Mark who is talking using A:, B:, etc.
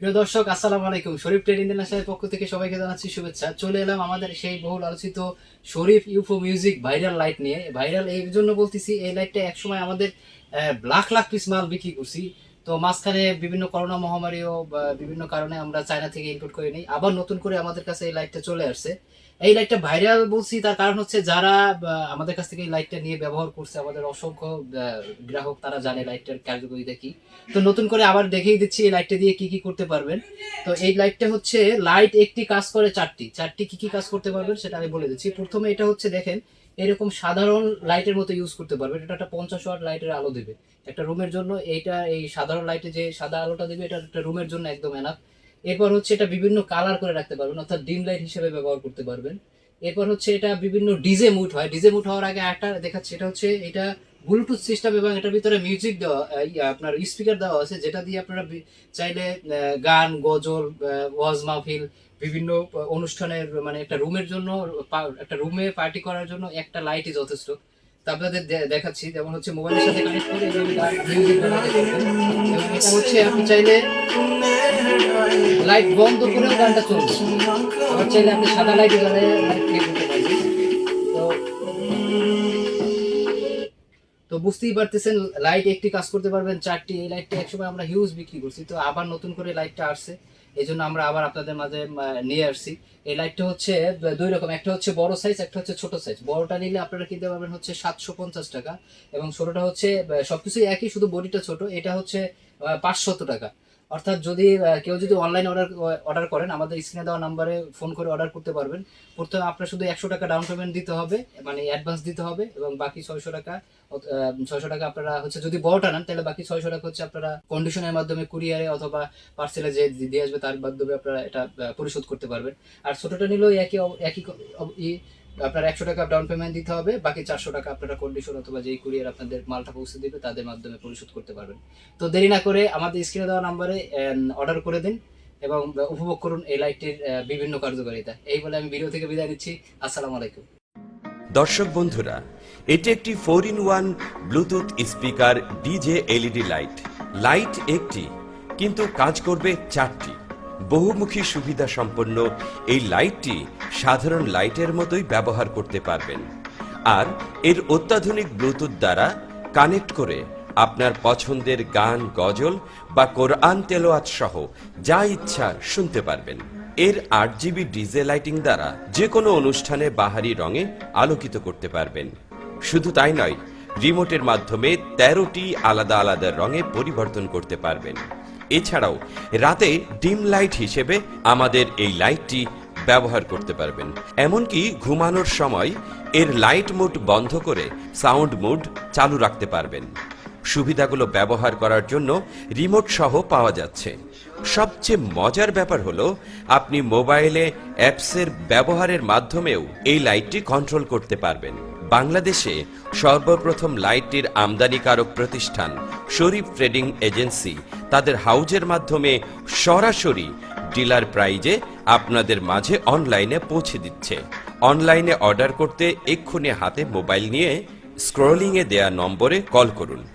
A: প্রিয় দর্শক, আসসালাম আলাইকুম। শরীফ ট্রেড ইন্টারন্যাশনাল পক্ষ থেকে সবাইকে জানাচ্ছি শুভেচ্ছা। চলে এলাম আমাদের সেই বহুল আলোচিত Sharif UFO music viral light নিয়ে। ভাইরাল এই জন্য বলতেছি, এই লাইটটা একসময় আমাদের লাখ লাখ পিস মাল বিক্রি করছি। তো মাঝখানে বিভিন্ন করোনা মহামারীও বিভিন্ন কারণে আমরা চায়না থেকে ইনপুট করে নিই। আবার নতুন করে আমাদের কাছে এই লাইটটা চলে আসছে। এই লাইটটা ভাইরাল বলছি, তার কারণ হচ্ছে যারা আমাদের কাছ থেকে এই লাইটটা নিয়ে ব্যবহার করছে, আমাদের অসংখ্য গ্রাহক তারা জানে লাইটটার কার্যকরিতা কি। তো নতুন করে আবার দেখেই দিচ্ছি এই লাইটটা দিয়ে কি কি করতে পারবেন। তো এই লাইটটা হচ্ছে লাইট একটি কাজ করে চারটি। চারটি কি কি কাজ করতে পারবেন সেটা আমি বলে দিচ্ছি। প্রথমে এটা হচ্ছে দেখেন এরকম সাধারণ লাইটের মতো ইউজ করতে পারবেন এটা একটা পঞ্চাশ ওয়াট লাইটের আলো দেবে। একটা রুমের জন্য এইটা, এই সাধারণ লাইটে যে সাদা আলোটা দেবে, এটা একটা রুমের জন্য একদম এনাফ এরপর হচ্ছে এটা বিভিন্ন কালার করে রাখতে পারবেন, অর্থাৎ ডিম লাইট হিসেবে ব্যবহার করতে পারবেন। এরপর হচ্ছে এটা বিভিন্ন ডিজে মুড হয়। ডিজে মুড হওয়ার আগে একটা দেখাচ্ছে, এটা হচ্ছে এটা ব্লুটুথ সিস্টেম এবং এটার ভিতরে মিউজিক দেওয়া আপনার স্পিকার দেওয়া আছে, যেটা দিয়ে আপনারা চাইলে গান, গজল ওয়াজ মাহফিল বিভিন্ন অনুষ্ঠানের মানে একটা রুমের জন্য একটা রুমে পার্টি করার জন্য একটা লাইটই যথেষ্ট। তা আপনাদের দেখাচ্ছি, যেমন হচ্ছে মোবাইলের সাথে কানেক্ট করে হচ্ছে, আপনি চাইলে লাইট বন্ধ করেও গানটা চলবে। আবার চাইলে আপনি সাদা লাইট জ্বালিয়ে লাইট করতে পারবেন। তো বুঝতেই পারতেছেন লাইট একটি কাজ করতে পারবেন, চারটি, এই লাইটটা একসময় আমরা হিউজ বিক্রি করছি। তো আবার নতুন করে লাইটটা আসছে এই জন্য আমরা আবার আপনাদের মাঝে নিয়ে আসছি। এই লাইটটা হচ্ছে দুই রকম, একটা হচ্ছে বড় সাইজ একটা হচ্ছে ছোট সাইজ বড়টা নিলে আপনারা কিনতে পারবেন হচ্ছে সাতশো পঞ্চাশ টাকা, এবং ছোটটা হচ্ছে সবকিছুই একই, শুধু বডিটা ছোট, এটা হচ্ছে পাঁচশত টাকা। অর্থাৎ যদি কেউ যদি অনলাইন অর্ডার অর্ডার করেন, আমাদের স্ক্রিনে দেওয়া নাম্বারে ফোন করে অর্ডার করতে পারবেন। প্রথমে আপনার শুধু একশো টাকা ডাউন পেমেন্ট দিতে হবে মানে অ্যাডভান্স দিতে হবে, এবং বাকি ছয়শো টাকা ছয়শো টাকা আপনারা হচ্ছে যদি বড়টা নেন তাহলে বাকি ছয়শো টাকা হচ্ছে আপনারা কন্ডিশনের মাধ্যমে কুরিয়ারে অথবা পার্সেলে যে দিয়ে আসবে, তার মাধ্যমে আপনারা এটা পরিশোধ করতে পারবেন। আর ছোটোটা নিলেও একই একই আপনার একশো টাকা ডাউন পেমেন্ট দিতে হবে, বাকি চারশো টাকা আপনারা কন্ডিশন অথবা যেই কুরিয়ার আপনাদের মালটা পৌঁছে দিবে, তাদের মাধ্যমে পরিশোধ করতে পারবেন। তো দেরি না করে আমাদের স্ক্রিনে দেওয়া নাম্বারে অর্ডার করে দিন এবং উপভোগ করুন এই লাইটটির বিভিন্ন কার্যকারিতা। এই বলে আমি ভিডিও থেকে বিদায় নিচ্ছি। আসসালামু আলাইকুম।
B: দর্শক বন্ধুরা, এটি একটি four in one Bluetooth speaker DJ LED light light একটি, কিন্তু কাজ করবে চারটি। বহুমুখী সুবিধা সম্পন্ন এই লাইটটি সাধারণ লাইটের মতোই ব্যবহার করতে পারবেন। আর এর অত্যাধুনিক ব্লুটুথ দ্বারা কানেক্ট করে আপনার পছন্দের গান, গজল বা কোরআন তেলোয়াত সহ যা ইচ্ছা শুনতে পারবেন। এর আট জিবি ডিজে লাইটিং দ্বারা যে কোনো অনুষ্ঠানে বাহারি রঙে আলোকিত করতে পারবেন। শুধু তাই নয়, রিমোটের মাধ্যমে তেরোটি আলাদা আলাদা রঙে পরিবর্তন করতে পারবেন। এছাড়াও রাতে ডিম লাইট হিসেবে আমাদের এই লাইটটি ব্যবহার করতে পারবেন। এমনকি ঘুমানোর সময় এর লাইট মোড বন্ধ করে সাউন্ড মোড চালু রাখতে পারবেন। সুবিধাগুলো ব্যবহার করার জন্য রিমোট সহ পাওয়া যাচ্ছে। সবচেয়ে মজার ব্যাপার হলো আপনি মোবাইলে অ্যাপসের ব্যবহারের মাধ্যমেও এই লাইটটি কন্ট্রোল করতে পারবেন। বাংলাদেশে সর্বপ্রথম লাইটটির আমদানিকারক প্রতিষ্ঠান শরীফ ট্রেডিং এজেন্সি তাদের হাউজের মাধ্যমে সরাসরি ডিলার প্রাইজে আপনাদের মাঝে অনলাইনে পৌঁছে দিচ্ছে। অনলাইনে অর্ডার করতে এক্ষুনি হাতে মোবাইল নিয়ে স্ক্রলিংয়ে দেয়া নম্বরে কল করুন।